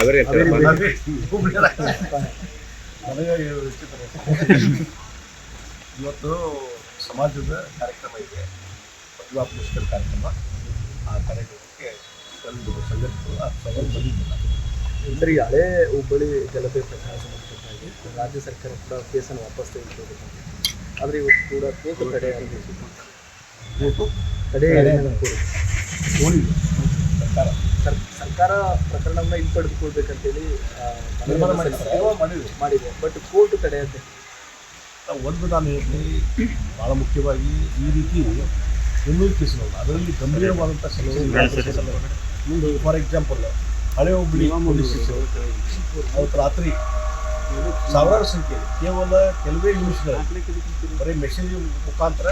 ಅವರೇ ನನಗೆ. ಇವತ್ತು ಸಮಾಜದ ಕಾರ್ಯಕ್ರಮ ಇದೆ. ಪ್ರತಿಭಾ ಪುರಸ್ಕಾರ ಕಾರ್ಯಕ್ರಮ. ಆ ಕಾರ್ಯಕ್ರಮಕ್ಕೆ ಒಂದು ಸಂಘಟನೆಗಳು ಆ ಸವಾಲು ಬಂದಿದ್ದಿಲ್ಲ. ಅಂದ್ರೆ ಈ ಹಳೆ ಹುಬ್ಬಳ್ಳಿ ಗಲಭೆ ಪ್ರಕರಣ ಸಂಬಂಧಪಟ್ಟಾಗಿ ರಾಜ್ಯ ಸರ್ಕಾರ ಕೂಡ ಕೇಸನ್ನು ವಾಪಸ್ ತೆಗೆದುಕೊಳ್ಬೇಕಂತ ಆದರೆ ಇವತ್ತು ಕೂಡ ಕೋರ್ಟ್ ತಡೆ ಇವತ್ತು ತಡೆ ಹೋಳಿಗೆ ಸರ್ಕಾರ ಸರ್ ಸರ್ಕಾರ ಪ್ರಕರಣವನ್ನ ಹಿಂಪಡೆದುಕೊಳ್ಬೇಕಂತೇಳಿ ಮಾಡಿದ್ರು ಮಾಡಿದೆ. ಬಟ್ ಕೋರ್ಟ್ ತಡೆ ನಾವು ಒಂದು ನಾನು ಹೇಳ್ತೀನಿ ಭಾಳ ಮುಖ್ಯವಾಗಿ ಈ ರೀತಿ ಇನ್ನೂ ಕೇಸುಗಳು ಅದರಲ್ಲಿ ಗಂಭೀರವಾದಂಥ ಒಂದು ಫಾರ್ ಎಕ್ಸಾಂಪಲ್ ಹಳೆ ಹುಬ್ಬಳ್ಳಿ ಪೊಲೀಸ್ ಅವತ್ತು ರಾತ್ರಿ ಸಾವಿರಾರು ಸಂಖ್ಯೆಯಲ್ಲಿ ಕೇವಲ ಕೆಲವೇ ನಿಮಿಷಗಳಲ್ಲಿ ಬರೀ ಮೆಸೇಜ್ ಮುಖಾಂತರ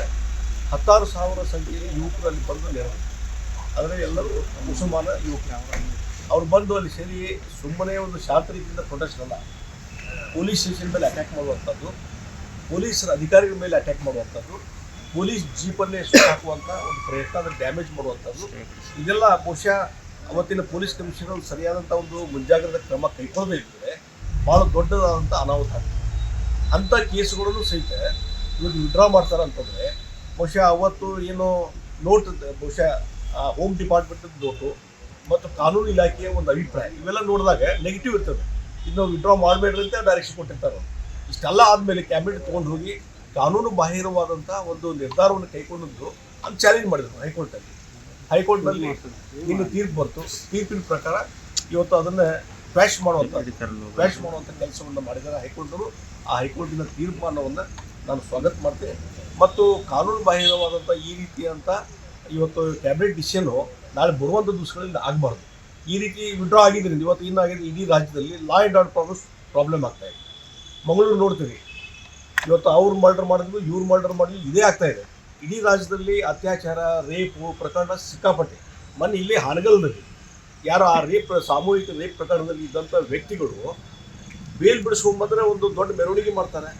ಹತ್ತಾರು ಸಾವಿರ ಸಂಖ್ಯೆಯಲ್ಲಿ ಯುವಕರಲ್ಲಿ ಬಂದು ನೆರವು. ಆದರೆ ಎಲ್ಲರೂ ಮುಸಲ್ಮಾನ ಯುವಕ ಅವ್ರು ಬಂದು ಅಲ್ಲಿ ಸೇರಿ ಸುಮ್ಮನೆ ಒಂದು ಶಾಂತ ರೀತಿಯಿಂದ ಪ್ರೊಟೆಸ್ಟ್ ಅಲ್ಲ. ಪೊಲೀಸ್ ಸ್ಟೇಷನ್ ಮೇಲೆ ಅಟ್ಯಾಕ್ ಮಾಡುವಂಥದ್ದು ಪೊಲೀಸರ ಅಧಿಕಾರಿಗಳ ಮೇಲೆ ಅಟ್ಯಾಕ್ ಮಾಡುವಂಥದ್ದು ಪೊಲೀಸ್ ಜೀಪನ್ನೇ ಹಾಕುವಂಥ ಒಂದು ಪ್ರಯತ್ನ, ಅದನ್ನು ಡ್ಯಾಮೇಜ್ ಮಾಡುವಂಥದ್ದು. ಇದೆಲ್ಲ ಬಹುಶಃ ಅವತ್ತಿನ ಪೊಲೀಸ್ ಕಮಿಷನರ್ ಸರಿಯಾದಂಥ ಒಂದು ಮುಂಜಾಗ್ರತೆ ಕ್ರಮ ಕೈಗೊಳ್ಳದೇ ಇದ್ದರೆ ಭಾಳ ದೊಡ್ಡದಾದಂಥ ಅನಾಹುತ ಆಗ್ತದೆ. ಅಂಥ ಕೇಸುಗಳನ್ನು ಸಹಿತ ಇವತ್ತು ವಿಡ್ರಾ ಮಾಡ್ತಾರೆ ಅಂತಂದರೆ ಬಹುಶಃ ಅವತ್ತು ಏನು ನೋಟ್ ಬಹುಶಃ ಹೋಮ್ ಡಿಪಾರ್ಟ್ಮೆಂಟ್ ನೋಟು ಮತ್ತು ಕಾನೂನು ಇಲಾಖೆಯ ಒಂದು ಅಭಿಪ್ರಾಯ ಇವೆಲ್ಲ ನೋಡಿದಾಗ ನೆಗೆಟಿವ್ ಇರ್ತದೆ. ಇನ್ನು ವಿಡ್ರಾ ಮಾಡಬೇಡ್ರಿ ಅಂತ ಡೈರೆಕ್ಷನ್ ಕೊಟ್ಟಿರ್ತಾರೆ ಅವ್ರು. ಇಷ್ಟೆಲ್ಲ ಆದಮೇಲೆ ಕ್ಯಾಬಿನೆಟ್ ತೊಗೊಂಡು ಹೋಗಿ ಕಾನೂನು ಬಾಹಿರವಾದಂಥ ಒಂದು ನಿರ್ಧಾರವನ್ನು ಕೈಗೊಂಡಿದ್ರು ಅದು ಚಾಲೆಂಜ್ ಮಾಡಿದ್ರು ಹೈಕೋರ್ಟಲ್ಲಿ ಹೈಕೋರ್ಟ್ನಲ್ಲಿ ಇನ್ನು ತೀರ್ಪು ಬಂತು ತೀರ್ಪಿನ ಪ್ರಕಾರ ಇವತ್ತು ಅದನ್ನು ಕ್ವ್ಯಾಶ್ ಮಾಡುವಂಥ ಕ್ವ್ಯಾಶ್ ಮಾಡುವಂಥ ಕೆಲಸವನ್ನು ಮಾಡಿದ್ದಾರೆ ಹೈಕೋರ್ಟರು ಆ ಹೈಕೋರ್ಟಿನ ತೀರ್ಮಾನವನ್ನು ನಾನು ಸ್ವಾಗತ ಮಾಡ್ತೇನೆ. ಮತ್ತು ಕಾನೂನು ಬಾಹಿರವಾದಂಥ ಈ ರೀತಿಯಂಥ ಇವತ್ತು ಕ್ಯಾಬಿನೆಟ್ ಡಿಸಿಷನ್ನು ನಾಳೆ ಬರುವಂಥ ದಿವಸಗಳಲ್ಲಿ ಆಗಬಾರ್ದು. ಈ ರೀತಿ ವಿಡ್ರಾ ಆಗಿದ್ದರಿಂದ ಇವತ್ತು ಇನ್ನಾಗಿದೆ ಇಡೀ ರಾಜ್ಯದಲ್ಲಿ law and order problems problem ಆಗ್ತಾ ಇದೆ. ಮಂಗಳೂರು ನೋಡ್ತೀವಿ ಇವತ್ತು ಅವ್ರು ಮರ್ಡರ್ ಮಾಡಿದ್ರು, ಇವ್ರು ಮರ್ಡರ್ ಮಾಡಿದ್ರು, ಇದೇ ಆಗ್ತಾ ಇದೆ. ಇಡೀ ರಾಜ್ಯದಲ್ಲಿ ಅತ್ಯಾಚಾರ ರೇಪು ಪ್ರಕರಣ ಸಿಕ್ಕಾಪಟ್ಟೆ. ಮೊನ್ನೆ ಇಲ್ಲಿ ಹಾನಗಲ್ನಲ್ಲಿ ಯಾರು ಆ ರೇಪ್ ಸಾಮೂಹಿಕ ರೇಪ್ ಪ್ರಕರಣದಲ್ಲಿ ಇದ್ದಂಥ ವ್ಯಕ್ತಿಗಳು ಬೇಲ್ ಬಿಡಿಸ್ಕೊಂಬಂದ್ರೆ ಒಂದು ದೊಡ್ಡ ಮೆರವಣಿಗೆ ಮಾಡ್ತಾರೆ.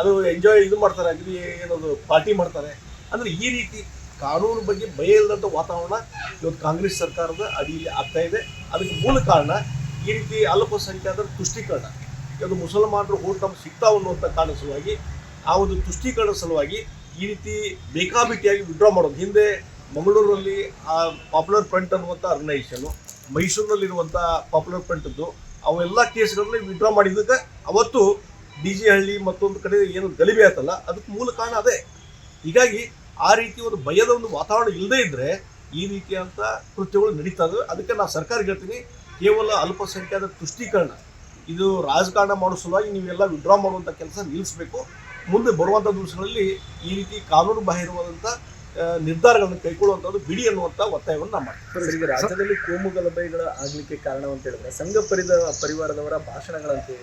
ಅದು ಎಂಜಾಯ್ ಇದು ಮಾಡ್ತಾರೆ ಅಗ್ರಿ ಏನದು ಪಾರ್ಟಿ ಮಾಡ್ತಾರೆ. ಅಂದರೆ ಈ ರೀತಿ ಕಾನೂನು ಬಗ್ಗೆ ಭಯ ಇಲ್ಲದಂಥ ವಾತಾವರಣ ಇವತ್ತು ಕಾಂಗ್ರೆಸ್ ಸರ್ಕಾರದ ಅಡಿಯಲ್ಲಿ ಆಗ್ತಾ ಇದೆ. ಅದಕ್ಕೆ ಮೂಲ ಕಾರಣ ಈ ರೀತಿ ಅಲ್ಪಸಂಖ್ಯಾತರ ತುಷ್ಟೀಕರಣ. ಇವತ್ತು ಮುಸಲ್ಮಾನರು ಓಟ್ ನಮ್ಗೆ ಸಿಗ್ತಾವ ಅನ್ನುವಂಥ ಕಾರಣ ಸಲುವಾಗಿ, ಆ ಒಂದು ತುಷ್ಟೀಕರಣ ಸಲುವಾಗಿ ಈ ರೀತಿ ಬೇಕಾಬಿಟ್ಟಿಯಾಗಿ ವಿಡ್ರಾ ಮಾಡೋದು. ಹಿಂದೆ ಮಂಗಳೂರಲ್ಲಿ ಆ ಪಾಪ್ಯುಲರ್ ಫ್ರಂಟ್ ಅನ್ನುವಂಥ ಆರ್ಗನೈಸೇಷನು ಮೈಸೂರಿನಲ್ಲಿರುವಂಥ ಪಾಪ್ಯುಲರ್ ಫ್ರಂಟದ್ದು ಅವೆಲ್ಲ ಕೇಸ್ಗಳಲ್ಲಿ ವಿಡ್ರಾ ಮಾಡಿದ್ದಕ್ಕೆ ಅವತ್ತು ಡಿ ಜಿ ಹಳ್ಳಿ ಮತ್ತೊಂದು ಕಡೆ ಏನು ಗಲಿಬೆ ಆಯ್ತಲ್ಲ ಅದಕ್ಕೆ ಮೂಲ ಕಾರಣ ಅದೇ. ಹೀಗಾಗಿ ಆ ರೀತಿ ಒಂದು ಭಯದ ಒಂದು ವಾತಾವರಣ ಇಲ್ಲದೇ ಇದ್ದರೆ ಈ ರೀತಿಯಾದಂಥ ಕೃತ್ಯಗಳು ನಡೀತಾ ಇದ್ದಾವೆ ಅದಕ್ಕೆ ನಾವು ಸರ್ಕಾರ ಹೇಳ್ತೀನಿ ಕೇವಲ ಅಲ್ಪಸಂಖ್ಯಾತ ತುಷ್ಟೀಕರಣ. ಇದು ರಾಜಕಾರಣ ಮಾಡೋ ಸಲುವಾಗಿ ನೀವೆಲ್ಲ ವಿಡ್ರಾ ಮಾಡುವಂಥ ಕೆಲಸ ನಿಲ್ಲಿಸಬೇಕು. ಮುಂದೆ ಬರುವಂಥ ದಿವಸಗಳಲ್ಲಿ ಈ ರೀತಿ ಕಾನೂನು ಬಾಹಿರವಾದಂಥ ನಿರ್ಧಾರಗಳನ್ನು ಕೈಗೊಳ್ಳುವಂಥದ್ದು ಬಿಡಿ ಅನ್ನುವಂಥ ಒತ್ತಾಯವನ್ನು ನಾವು ಮಾಡ್ತೀವಿ ಈಗ ರಾಜ್ಯದಲ್ಲಿ ಕೋಮು ಗಲಭೆಗಳ ಆಗಲಿಕ್ಕೆ ಕಾರಣ ಅಂತ ಹೇಳಿದ್ರೆ ಸಂಘ ಪರಿದ ಪರಿವಾರದವರ ಭಾಷಣಗಳಂತೆ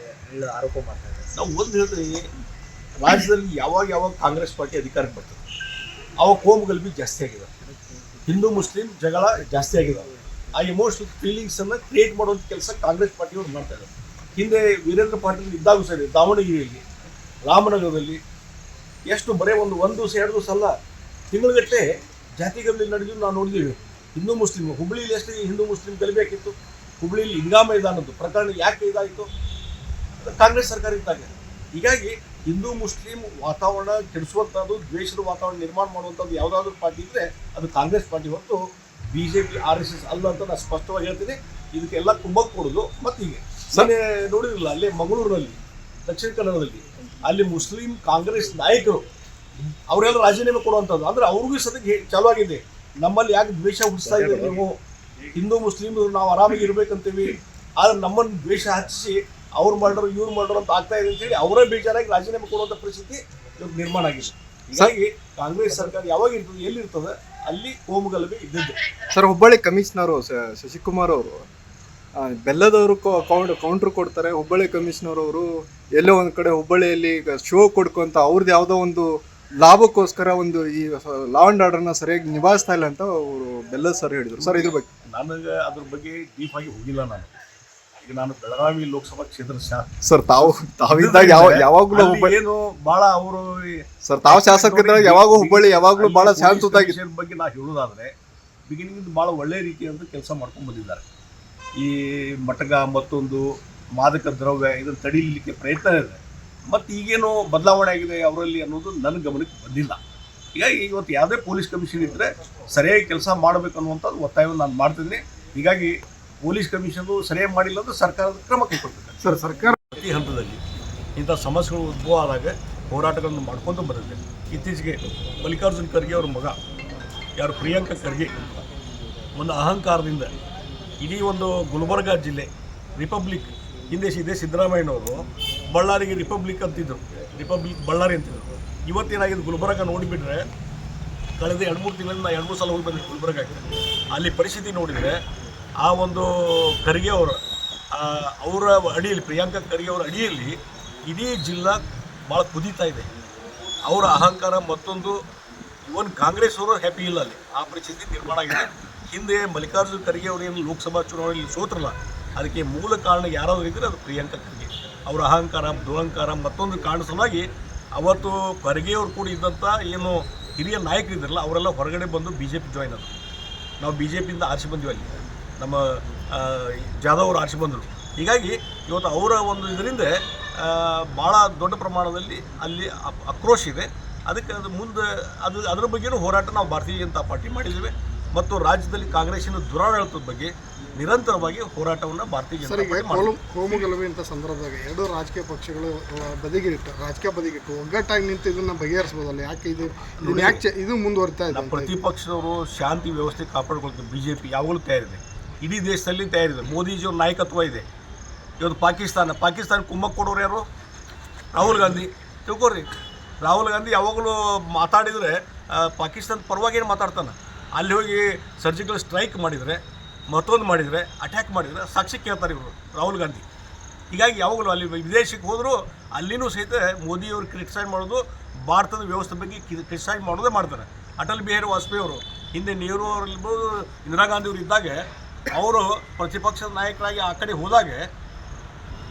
ಆರೋಪ ಮಾಡ್ತಾ ಇದ್ದಾರೆ. ನಾವು ಒಂದು ಹೇಳ್ತೀವಿ ರಾಜ್ಯದಲ್ಲಿ ಯಾವಾಗ ಯಾವಾಗ ಕಾಂಗ್ರೆಸ್ ಪಾರ್ಟಿ ಅಧಿಕಾರಕ್ಕೆ ಬರ್ತದೆ ಅವಾಗ ಕೋಮು ಬಿ ಜಾಸ್ತಿ ಆಗಿದೆ ಹಿಂದೂ, ಮುಸ್ಲಿಂ ಜಗಳ ಜಾಸ್ತಿ ಆಗಿದೆ ಆ ಎಮೋಷನಲ್ ಫೀಲಿಂಗ್ಸನ್ನು ಕ್ರಿಯೇಟ್ ಮಾಡುವಂಥ ಕೆಲಸ ಕಾಂಗ್ರೆಸ್ ಪಾರ್ಟಿಯವರು ಮಾಡ್ತಾ ಇದ್ದಾರೆ ಹಿಂದೆ ವೀರೇಂದ್ರ ಪಾಟೀಲ್ ಇದ್ದಾಗ ಸರಿ, ದಾವಣಗೆರೆಯಲ್ಲಿ, ರಾಮನಗರದಲ್ಲಿ, ಎಷ್ಟು ಬರೀ ಒಂದು ಒಂದು ದಿವಸ, ಎರಡು ದಿವಸ ಅಲ್ಲ ತಿಂಗಳಗಟ್ಟಲೆ ಜಾತಿಗಳಲ್ಲಿ ನಡೆದು ನಾವು ನೋಡಿದ್ದೀವಿ ಹಿಂದೂ, ಮುಸ್ಲಿಂ, ಹುಬ್ಳಿಲಿ ಎಷ್ಟು ಹಿಂದೂ, ಮುಸ್ಲಿಂ ಕಲಿಬೇಕಿತ್ತು. ಹುಬ್ಬಳ್ಳಿಲಿ ಹಿಂಗಾಮ ಇದಾನದ್ದು ಪ್ರಕರಣ ಯಾಕೆ ಇದಾಯಿತು? ಕಾಂಗ್ರೆಸ್ ಸರ್ಕಾರ ಇದ್ದಾಗ. ಹೀಗಾಗಿ ಹಿಂದೂ ಮುಸ್ಲಿಂ ವಾತಾವರಣ ಕೆಡಿಸುವಂಥದ್ದು ದ್ವೇಷದ ವಾತಾವರಣ ನಿರ್ಮಾಣ ಮಾಡುವಂಥದ್ದು ಯಾವುದಾದ್ರೂ ಪಾರ್ಟಿ ಇದ್ದರೆ ಅದು ಕಾಂಗ್ರೆಸ್ ಪಾರ್ಟಿ ಹೊರತು B J P R S S ಅಲ್ಲ ಅಂತ ನಾನು ಸ್ಪಷ್ಟವಾಗಿ ಹೇಳ್ತೀನಿ. ಇದಕ್ಕೆಲ್ಲ ತುಂಬ ಕೊಡೋದು ಮತ್ತು ಹೀಗೆ. ಸನ್ನೆ ನೋಡಿರಲಿಲ್ಲ ಅಲ್ಲಿ ಮಂಗಳೂರಿನಲ್ಲಿ ದಕ್ಷಿಣ ಕನ್ನಡದಲ್ಲಿ ಅಲ್ಲಿ ಮುಸ್ಲಿಂ ಕಾಂಗ್ರೆಸ್ ನಾಯಕರು ಅವರೆಲ್ಲ ರಾಜೀನಾಮೆ ಕೊಡುವಂಥದ್ದು. ಅಂದ್ರೆ ಅವ್ರಿಗೂ ಸದ್ಯಕ್ಕೆ ಚಾಲೂ ಚಾಲು ಆಗಿದೆ ನಮ್ಮಲ್ಲಿ ಯಾಕೆ ದ್ವೇಷ ಹುಟ್ಟಿಸ್ತಾ ಇದ್ದೀವಿ ನೀವು? ಹಿಂದೂ ಮುಸ್ಲಿಮ್ ನಾವು ಆರಾಮಾಗಿ ಇರಬೇಕಂತೀವಿ. ಆದರೆ ನಮ್ಮನ್ನು ದ್ವೇಷ ಹಚ್ಚಿಸಿ ಅವ್ರು ಮಾಡ್ರು ಇವ್ರು ಮಾಡ್ರು ಅಂತ ಆಗ್ತಾ ಇದೆ ಅಂತೇಳಿ ಅವರೇ ಬೇಜಾರಾಗಿ ರಾಜೀನಾಮೆ ಕೊಡುವಂಥ ಪರಿಸ್ಥಿತಿ ಇವತ್ತು ನಿರ್ಮಾಣ ಆಗಿದೆ. ಹೀಗಾಗಿ ಕಾಂಗ್ರೆಸ್ ಸರ್ಕಾರ ಯಾವಾಗ ಇರ್ತದೆ ಎಲ್ಲಿರ್ತದೆ ಅಲ್ಲಿ ಕೋಮುಗಲಭೆ ಇದ್ದದ್ದು. ಇದ್ದಿದ್ದು ಸರ್ ಹುಬ್ಬಳ್ಳಿ ಕಮಿಷನರ್ ಶಶಿಕುಮಾರ್ ಅವರು ಬೆಲ್ಲದವರು ಕೌಂಟ್ ಕೌಂಟ್ರ್ ಕೊಡ್ತಾರೆ. ಹುಬ್ಬಳ್ಳಿ ಕಮಿಷನರ್ ಅವರು ಎಲ್ಲೋ ಒಂದು ಕಡೆ ಹುಬ್ಬಳ್ಳಿಯಲ್ಲಿ ಶೋ ಕೊಡ್ಕೊಂತ ಅವ್ರದ್ದು ಯಾವುದೋ ಒಂದು ಲಾಭಕ್ಕೋಸ್ಕರ ಒಂದು ಈ ಲಾ ಅಂಡ್ ಆರ್ಡರ್ನ ಸರಿಯಾಗಿ ನಿಭಾಯಿಸ್ತಾ ಇಲ್ಲ ಅಂತ ಅವರು ಬೆಲ್ಲದ ಸರ್ ಹೇಳಿದರು. ಸರ್ ಇದ್ರ ಬಗ್ಗೆ? ನನಗೆ ಅದ್ರ ಬಗ್ಗೆ ಡೀಪ್ ಆಗಿ ಹೋಗಿಲ್ಲ ನಾನು. ಈಗ ನಾನು ಬೆಳಗಾವಿ ಲೋಕಸಭಾ ಕ್ಷೇತ್ರ ಸರ್ ತಾವು ತಾವಿದ್ದಾಗ ಯಾವ ಯಾವಾಗಲೂ ಹುಬ್ಬಳ್ಳಿ ಏನು ಬಹಳ ಅವರು ಸರ್ ತಾವು ಶಾಸಕರಿದ್ದಾಗ ಯಾವಾಗೂ ಹುಬ್ಬಳ್ಳಿ ಯಾವಾಗಲೂ ಬಹಳ ಶಾಂತ ಬಗ್ಗೆ ನಾ ಹೇಳೋದಾದ್ರೆ ಬಿಗಿನಿಂಗ್ ಬಹಳ ಒಳ್ಳೆ ರೀತಿಯಿಂದ ಕೆಲಸ ಮಾಡ್ಕೊಂಡು ಬಂದಿದ್ದಾರೆ. ಈ ಮಟಗ ಮತ್ತೊಂದು ಮಾದಕ ದ್ರವ್ಯ ಇದನ್ನು ತಡೀಲಿಕ್ಕೆ ಪ್ರಯತ್ನ ಇದೆ. ಮತ್ತು ಈಗೇನು ಬದಲಾವಣೆ ಆಗಿದೆ ಅವರಲ್ಲಿ ಅನ್ನೋದು ನನ್ನ ಗಮನಕ್ಕೆ ಬಂದಿಲ್ಲ. ಹೀಗಾಗಿ ಇವತ್ತು ಯಾವುದೇ ಪೊಲೀಸ್ ಕಮಿಷನ್ ಇದ್ದರೆ ಸರಿಯಾಗಿ ಕೆಲಸ ಮಾಡಬೇಕು ಅನ್ನುವಂಥದ್ದು ಒತ್ತಾಯವನ್ನು ನಾನು ಮಾಡ್ತಿದ್ದೀನಿ. ಹೀಗಾಗಿ ಪೊಲೀಸ್ ಕಮಿಷನ್ ಸರಿಯಾಗಿ ಮಾಡಿಲ್ಲ ಅಂದ್ರೆ ಸರ್ಕಾರದ ಕ್ರಮ ಕೈಗೊಳ್ಬೇಕು. ಸರ್ ಸರ್ಕಾರ ಪ್ರತಿ ಹಂತದಲ್ಲಿ ಇಂಥ ಸಮಸ್ಯೆಗಳು ಉದ್ಭವ ಆದಾಗ ಹೋರಾಟಗಳನ್ನು ಮಾಡ್ಕೊಂಡು ಬರುತ್ತೆ. ಇತ್ತೀಚೆಗೆ ಮಲ್ಲಿಕಾರ್ಜುನ್ ಖರ್ಗೆ ಅವ್ರ ಮಗ ಯಾರು ಪ್ರಿಯಾಂಕ ಖರ್ಗೆ ಒಂದು ಅಹಂಕಾರದಿಂದ ಇಡೀ ಒಂದು ಗುಲ್ಬರ್ಗ ಜಿಲ್ಲೆ ರಿಪಬ್ಲಿಕ್ ಹಿಂದೆ ಇದೆ ಸಿದ್ದರಾಮಯ್ಯನವರು ಬಳ್ಳಾರಿಗೆ ರಿಪಬ್ಲಿಕ್ ಅಂತಿದ್ರು. ರಿಪಬ್ಲಿಕ್ ಬಳ್ಳಾರಿ ಅಂತಿದ್ರು. ಇವತ್ತೇನಾಗಿದೆ ಗುಲ್ಬರ್ಗ ನೋಡಿಬಿಟ್ರೆ ಕಳೆದ ಎರಡು ಮೂರು ತಿಂಗಳಿಂದ ನಾ ಎರಡು ಮೂರು ಸಲ ಹೋಗಿ ಬಂದಿದ್ದೆ ಗುಲ್ಬರ್ಗಕ್ಕೆ. ಅಲ್ಲಿ ಪರಿಸ್ಥಿತಿ ನೋಡಿದರೆ ಆ ಒಂದು ಖರ್ಗೆ ಅವರ ಅವರ ಅಡಿಯಲ್ಲಿ, ಪ್ರಿಯಾಂಕಾ ಖರ್ಗೆ ಅವರ ಅಡಿಯಲ್ಲಿ ಇಡೀ ಜಿಲ್ಲಾ ಭಾಳ ಕುದೀತಾ ಇದೆ. ಅವರ ಅಹಂಕಾರ ಮತ್ತೊಂದು, ಇವನ್ ಕಾಂಗ್ರೆಸ್ ಅವರು ಹ್ಯಾಪಿ ಇಲ್ಲ ಅಲ್ಲಿ. ಆ ಪರಿಸ್ಥಿತಿ ನಿರ್ಮಾಣ ಆಗಿದೆ. ಹಿಂದೆ ಮಲ್ಲಿಕಾರ್ಜುನ್ ಖರ್ಗೆ ಅವರು ಏನು ಲೋಕಸಭಾ ಚುನಾವಣೆಯಲ್ಲಿ ಸೋತ್ರಲ್ಲ, ಅದಕ್ಕೆ ಮೂಲ ಕಾರಣ ಯಾರಾದರೂ ಇದ್ದರೆ ಅದು ಪ್ರಿಯಾಂಕಾ ಖರ್ಗೆ. ಅವರ ಅಹಂಕಾರ, ದುರಹಂಕಾರ ಮತ್ತೊಂದು ಕಾರಣ ಸಲುವಾಗಿ ಅವತ್ತು ಖರ್ಗೆ ಅವರು ಕೂಡ ಇದ್ದಂಥ ಏನು ಹಿರಿಯ ನಾಯಕರಿದ್ರಲ್ಲ, ಅವರೆಲ್ಲ ಹೊರಗಡೆ ಬಂದು ಬಿ ಜೆ ಪಿ ಜಾಯ್ನ್ ಆದರು. ನಾವು ಬಿ ಜೆ ಪಿಯಿಂದ ಆರಿಸಿ ಬಂದ್ವಿ ಅಲ್ಲಿ. ನಮ್ಮ ಜಾಧವ್ ಅವರು ಆಚೆ ಬಂದರು. ಹೀಗಾಗಿ ಇವತ್ತು ಅವರ ಒಂದು ಇದರಿಂದ ಭಾಳ ದೊಡ್ಡ ಪ್ರಮಾಣದಲ್ಲಿ ಅಲ್ಲಿ ಆಕ್ರೋಶ ಇದೆ. ಅದಕ್ಕೆ ಅದು ಮುಂದೆ ಅದು ಅದರ ಬಗ್ಗೆನೂ ಹೋರಾಟ ನಾವು ಭಾರತೀಯ ಜನತಾ ಪಾರ್ಟಿ ಮಾಡಿದ್ದೇವೆ. ಮತ್ತು ರಾಜ್ಯದಲ್ಲಿ ಕಾಂಗ್ರೆಸ್ಸಿನ ದುರಾಡಳಿತದ ಬಗ್ಗೆ ನಿರಂತರವಾಗಿ ಹೋರಾಟವನ್ನು ಭಾರತೀಯ ಜನತಾ ಪಾರ್ಟಿ. ಕೋಮುಗಲಭೆ ಅಂತ ಸಂದರ್ಭದಾಗ ಎರಡು ರಾಜಕೀಯ ಪಕ್ಷಗಳು ಬದಿಗಿಟ್ಟು ರಾಜಕೀಯ ಬದಿಗಿಟ್ಟು ಒಗ್ಗಟ್ಟಾಗಿ ನಿಂತು ಇದನ್ನು ಬಗೆಹರಿಸ್ಬೋದಲ್ಲ? ಯಾಕೆ ಇದು ಯಾಕೆ ಇದು ಮುಂದುವರಿತಾ ಇದೆ ಪ್ರತಿಪಕ್ಷದವರು ಶಾಂತಿ ವ್ಯವಸ್ಥೆ ಕಾಪಾಡ್ಕೊಳ್ತಾರೆ ಬಿ ಜೆ ಪಿ ಯಾವಾಗಲೂ ತಯಾರಿದೆ. ಇಡೀ ದೇಶದಲ್ಲಿ ತಯಾರಿದೆ. ಮೋದಿಜಿಯವ್ರ ನಾಯಕತ್ವ ಇದೆ. ಇವತ್ತು ಪಾಕಿಸ್ತಾನ ಪಾಕಿಸ್ತಾನ ಕುಂಭಕ್ಕೆ ಕೊಡೋರು ಯಾರು? ರಾಹುಲ್ ಗಾಂಧಿ. ತಿಳ್ಕೊರಿ ರಾಹುಲ್ ಗಾಂಧಿ ಯಾವಾಗಲೂ ಮಾತಾಡಿದರೆ ಪಾಕಿಸ್ತಾನ ಪರವಾಗಿ ಏನು ಮಾತಾಡ್ತಾನೆ? ಅಲ್ಲಿ ಹೋಗಿ ಸರ್ಜಿಕಲ್ ಸ್ಟ್ರೈಕ್ ಮಾಡಿದರೆ, ಮತ್ತೊಂದು ಮಾಡಿದರೆ, ಅಟ್ಯಾಕ್ ಮಾಡಿದರೆ ಸಾಕ್ಷಿ ಕೇಳ್ತಾರೆ ಇವರು, ರಾಹುಲ್ ಗಾಂಧಿ. ಹೀಗಾಗಿ ಯಾವಾಗಲೂ ಅಲ್ಲಿ ವಿದೇಶಕ್ಕೆ ಹೋದರೂ, ಅಲ್ಲಿನೂ ಸಹಿತ ಮೋದಿಯವರು ಕ್ರಿಟಿಸೈಡ್ ಮಾಡೋದು, ಭಾರತದ ವ್ಯವಸ್ಥೆ ಬಗ್ಗೆ ಕ್ರಿಟಿಸೈಡ್ ಮಾಡೋದೇ ಮಾಡ್ತಾರೆ. ಅಟಲ್ ಬಿಹಾರಿ ವಾಜಪೇಯಿ ಅವರು, ಹಿಂದೆ ನೆಹರು ಅವರಿರ್ಬೋದು ಇಂದಿರಾ ಗಾಂಧಿ ಅವರು ಇದ್ದಾಗ ಅವರು ಪ್ರತಿಪಕ್ಷದ ನಾಯಕರಾಗಿ ಆ ಕಡೆ ಹೋದಾಗ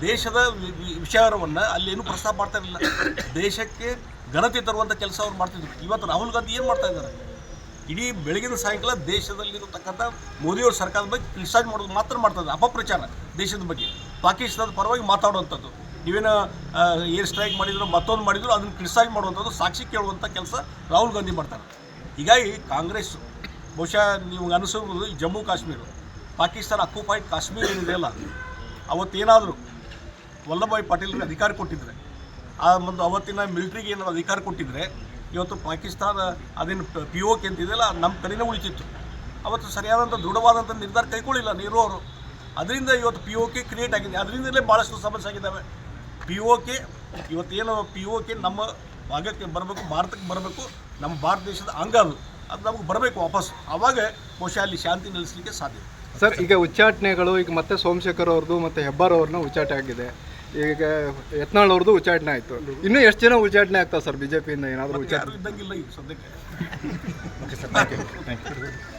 ದೇಶದ ವಿಚಾರವನ್ನು ಅಲ್ಲೇನು ಪ್ರಸ್ತಾಪ ಮಾಡ್ತಾ ಇರಲಿಲ್ಲ. ದೇಶಕ್ಕೆ ಘನತೆ ತರುವಂಥ ಕೆಲಸ ಅವ್ರು ಮಾಡ್ತಿದ್ರು. ಇವತ್ತು ರಾಹುಲ್ ಗಾಂಧಿ ಏನು ಮಾಡ್ತಾ ಇದ್ದಾರೆ? ಇಡೀ ಬೆಳಗಿನ ಸಾಯಂಕಾಲ ದೇಶದಲ್ಲಿರತಕ್ಕಂಥ ಮೋದಿಯವ್ರ ಸರ್ಕಾರದ ಬಗ್ಗೆ ಕ್ರಿಟಿಸೈಡ್ ಮಾಡೋದು ಮಾತ್ರ ಮಾಡ್ತಾರೆ ಅಪಪ್ರಚಾರ ದೇಶದ ಬಗ್ಗೆ. ಪಾಕಿಸ್ತಾನದ ಪರವಾಗಿ ಮಾತಾಡುವಂಥದ್ದು. ನೀವೇನು ಏರ್ ಸ್ಟ್ರೈಕ್ ಮಾಡಿದ್ರು, ಮತ್ತೊಂದು ಮಾಡಿದ್ರು, ಅದನ್ನು ಕ್ರಿಟಿಸೈಡ್ ಮಾಡುವಂಥದ್ದು ಸಾಕ್ಷಿ ಕೇಳುವಂಥ ಕೆಲಸ ರಾಹುಲ್ ಗಾಂಧಿ ಮಾಡ್ತಾರೆ. ಹೀಗಾಗಿ ಕಾಂಗ್ರೆಸ್, ಬಹುಶಃ ನಿಮ್ಗೆ ಅನಿಸೋದು ಈ ಜಮ್ಮು ಕಾಶ್ಮೀರ. ಪಾಕಿಸ್ತಾನ ಅಕ್ಯುಪೈಡ್ ಕಾಶ್ಮೀರ ಏನಿದೆಯಲ್ಲ ಅವತ್ತೇನಾದರೂ ವಲ್ಲಭಭಾಯಿ ಪಟೇಲ್ಗೆ ಅಧಿಕಾರ ಕೊಟ್ಟಿದ್ರೆ, ಆ ಒಂದು ಅವತ್ತಿನ ಮಿಲಿಟ್ರಿಗೆ ಏನಾದರೂ ಅಧಿಕಾರ ಕೊಟ್ಟಿದ್ರೆ, ಇವತ್ತು ಪಾಕಿಸ್ತಾನ ಅದೇನು ಪಿ ಓ ಕೆ ಅಂತಿದೆಯಲ್ಲ ನಮ್ಮ ಕಡೆನೇ ಉಳಿತಿತ್ತು. ಅವತ್ತು ಸರಿಯಾದಂಥ ದೃಢವಾದಂಥ ನಿರ್ಧಾರ ಕೈಗೊಳ್ಳಿಲ್ಲ ನೀರು ಅವರು. ಅದರಿಂದ ಇವತ್ತು ಪಿ ಓ ಕೆ ಕ್ರಿಯೇಟ್ ಆಗಿದೆ. ಅದರಿಂದಲೇ ಭಾಳಷ್ಟು ಸಮಸ್ಯೆ ಆಗಿದ್ದಾವೆ. ಪಿ ಓ ಕೆ, ಇವತ್ತೇನು ಪಿ ಓ ಕೆ ನಮ್ಮ ಭಾಗಕ್ಕೆ ಬರಬೇಕು, ಭಾರತಕ್ಕೆ ಬರಬೇಕು, ನಮ್ಮ ಭಾರತ ದೇಶದ ಅಂಗ ಅದು. ಅದು ನಮಗೆ ಬರಬೇಕು ವಾಪಸ್ ಅವಾಗ ಬಹುಶಃ ಅಲ್ಲಿ ಶಾಂತಿ ನೆಲೆಸಲಿಕ್ಕೆ ಸಾಧ್ಯ. ಸರ್ ಈಗ ಉಚ್ಚಾಟನೆಗಳು ಈಗ ಮತ್ತೆ ಸೋಮಶೇಖರ್ ಅವ್ರದ್ದು ಮತ್ತೆ ಹೆಬ್ಬಾರ್ ಅವ್ರನ್ನ ಉಚ್ಚಾಟನೆ ಆಗಿದೆ. ಈಗ ಯತ್ನಾಳ್ ಅವ್ರದ್ದು ಉಚ್ಚಾಟನೆ ಆಯಿತು. ಇನ್ನೂ ಎಷ್ಟು ಜನ ಉಚ್ಚಾಟನೆ ಆಗ್ತಾವೆ ಸರ್ ಬಿಜೆಪಿಯಿಂದ ಏನಾದರೂ ಪಿಯಿಂದ ಉಚ್ಚಾಟನೆ? ಇದ್ದಂಗಿಲ್ಲ ಈಗ ಸದ್ಯಕ್ಕೆ.